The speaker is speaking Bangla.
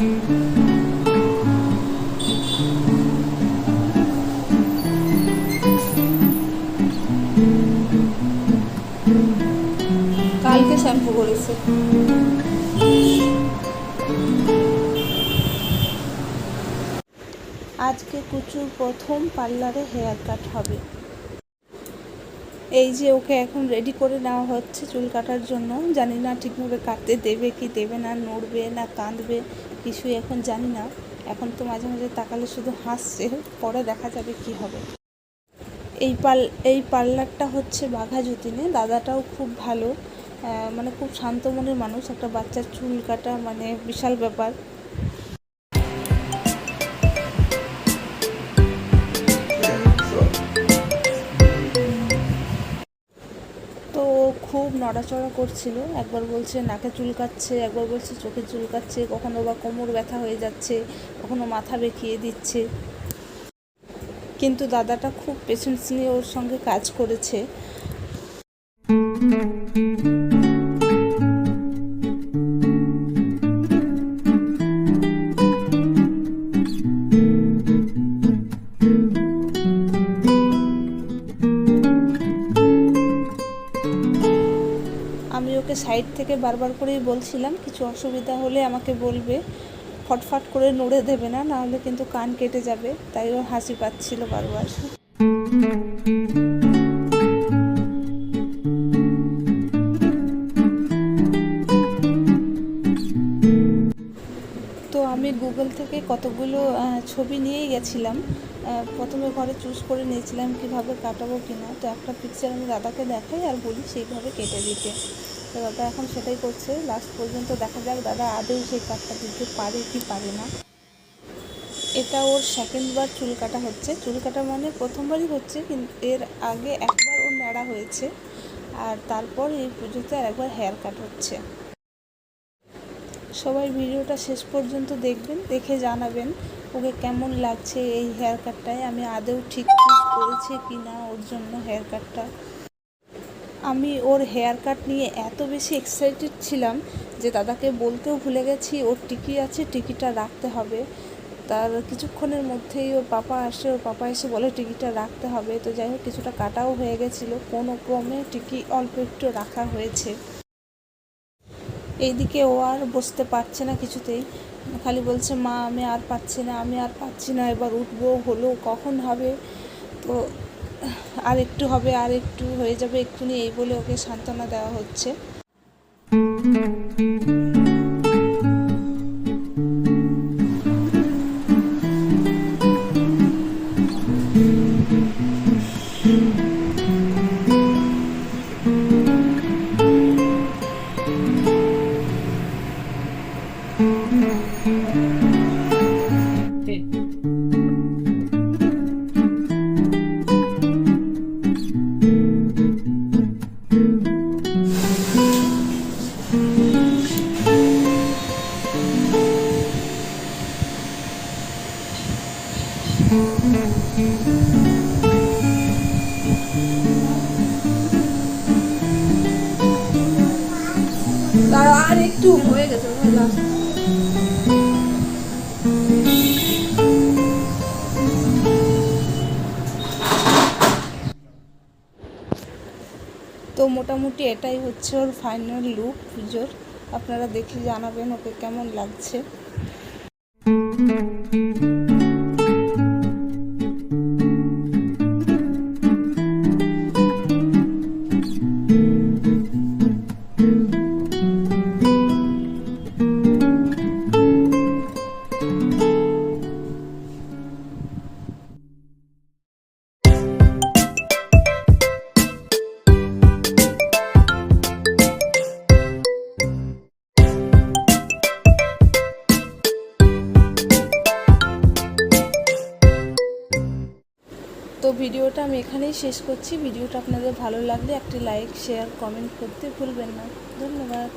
কালকে শ্যাম্পু করেছে। আজকে কুচুর প্রথম পার্লারে হেয়ার কাট হবে। এই যে ওকে এখন রেডি করে নেওয়া হচ্ছে চুল কাটার জন্য, জানি না ঠিকভাবে কাটতে দেবে কি দেবে না, নড়বে না কাঁদবে, কিছুই এখন জানি না। এখন তো মাঝে মাঝে তাকালে শুধু হাসছে, পরে দেখা যাবে কি হবে। এই পাল, এই পার্লারটা হচ্ছে বাঘা যতীনে, দাদাটাও খুব ভালো। মানে খুব শান্ত মনের মানুষ, একটা বাচ্চার চুল কাটা মানে বিশাল ব্যাপার। তো ও খুব নড়াচড়া করছিল। একবার বলছে, নাকে চুলকাচ্ছে একবার বলছে, চোখে চুলকাচ্ছে কখনো বা কোমর ব্যথা হয়ে যাচ্ছে, কখনো মাথা বেঁকিয়ে দিচ্ছে। কিন্তু দাদাটা খুব পেশেন্স নিয়ে ওর সঙ্গে কাজ করেছে। আমি সাইড থেকে বারবার করেই বলছিলাম, কিছু অসুবিধা হলে আমাকে বলবে। ফটফট করে নড়ে দেবে না নাহলে কিন্তু কান কেটে যাবে। তাই ও হাসি পাচ্ছিল বারবার। তো আমি গুগল থেকে কতগুলো ছবি নিয়েই গেছিলাম। প্রথমে ঘরে চুজ করে নিয়েছিলাম কীভাবে কাটাবো কিনা। তো একটা পিকচার আমি দাদাকে দেখাই আর বলি সেইভাবে কেটে দিতে। তো দাদা এখন সেটাই করছে। লাস্ট পর্যন্ত দেখা যাক দাদা আদৌ সেই কাটটা দিতে পারে কি পারে না। এটা ওর সেকেন্ডবার চুল কাটা হচ্ছে। চুল কাটা মানে প্রথমবারই হচ্ছে, কিন্তু এর আগে একবার ওর ন্যাড়া হয়েছে আর তারপর এই পুজোতে আর একবার হেয়ার কাট হচ্ছে। সবাই ভিডিওটা শেষ পর্যন্ত দেখবেন, দেখে জানাবেন ওকে কেমন লাগছে এই হেয়ার কাটটায় আমি আদৌ ঠিক করেছি কি না ওর জন্য হেয়ার কাটটা আমি ওর হেয়ার কাট নিয়ে এত বেশি এক্সাইটেড ছিলাম যে দাদাকে বলতেও ভুলে গেছি, ওর টিকি আছে, টিকিটা রাখতে হবে। তার কিছুক্ষণের মধ্যেই ওর পাপা আসে, ওর পাপা এসে বলে, টিকিটা রাখতে হবে। তো যাই হোক, কিছুটা কাটাও হয়ে গেছিল। কোনো ক্রমে টিকি অল্প একটু রাখা হয়েছে। এইদিকে ও আর বসতে পারছে না কিছুতেই। খালি বলছে, মা, আমি আর পাচ্ছি না, আমি আর পাচ্ছি না, এবার উঠবো, হলো, কখন হবে? তো আর একটু হবে আর একটু হয়ে যাবে এক্ষুনি এই বলে ওকে সান্ত্বনা দেওয়া হচ্ছে। দাঁড়া আর একটু হয়ে গেছে। তো মোটামুটি এটাই হচ্ছে ওর ফাইনাল লুক পুজোর আপনারা দেখে জানাবেন ওকে কেমন লাগছে ভিডিওটা আমি এখানেই শেষ করছি। ভিডিওটা আপনাদের ভালো লাগলে একটি লাইক শেয়ার কমেন্ট করতে ভুলবেন না। ধন্যবাদ।